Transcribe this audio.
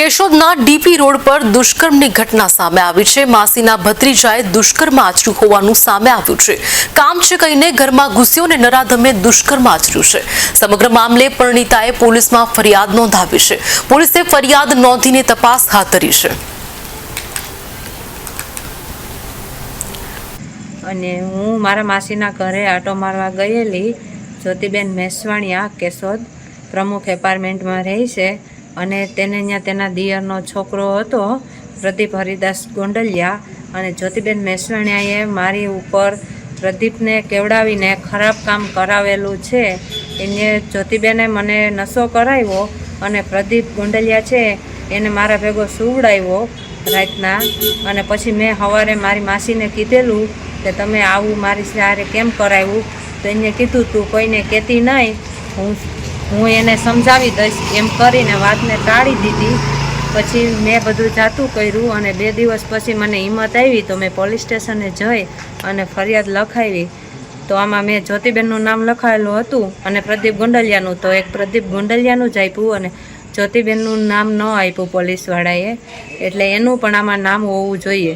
કેશોદના DP road પર દુષ્કર્મની ઘટના સામે આવી છે. માસીના ભત્રીજાએ દુષ્કર્મ આચર્યું હોવાનું સામે આવ્યું છે. કામ છે કહીને ઘરમાં ઘૂસ્યો અને નરાધમે દુષ્કર્મ આચર્યું છે. સમગ્ર મામલે પરણિતાએ પોલીસમાં ફરિયાદ નોંધાવી છે. પોલીસે ફરિયાદ નોંધીને તપાસ હાથ ધરી છે. અને હું મારા માસીના ઘરે આટો મારવા ગયેલી. જ્યોતિબેન મેસવાણિયા કેશોદ પ્રમુખ એપાર્ટમેન્ટમાં રહી છે. અને તેને ત્યાં તેના દિયરનો છોકરો હતો, પ્રદીપ હરિદાસ ગોંડલિયા. અને જ્યોતિબેન મેસવાણિયાએ મારી ઉપર પ્રદીપને કેવડાવીને ખરાબ કામ કરાવેલું છે. એને જ્યોતિબેને મને નશો કરાવ્યો અને પ્રદીપ ગોંડલિયા છે એને મારા ભેગો સુવડાવ્યો રાતના. અને પછી મેં સવારે મારી માસીને કીધેલું કે તમે આવું મારી સાથે કેમ કરાવ્યું? તો એને કીધું, તું કોઈને કહેતી નહીં. હું હું એને સમજાવી દઈશ, એમ કરીને વાતને ટાળી દીધી. પછી મેં બધું જાતું કર્યું અને બે દિવસ પછી મને હિંમત આવી તો મેં પોલીસ સ્ટેશને જઈ અને ફરિયાદ લખાવી. તો આમાં મેં જ્યોતિબેનનું નામ લખાયેલું હતું અને પ્રદીપ ગુંડલિયાનું. તો એક પ્રદીપ ગુંડલિયાનું જ આપ્યું અને જ્યોતિબેનનું નામ ન આપ્યું પોલીસવાળાએ. એટલે એનું પણ આમાં નામ હોવું જોઈએ.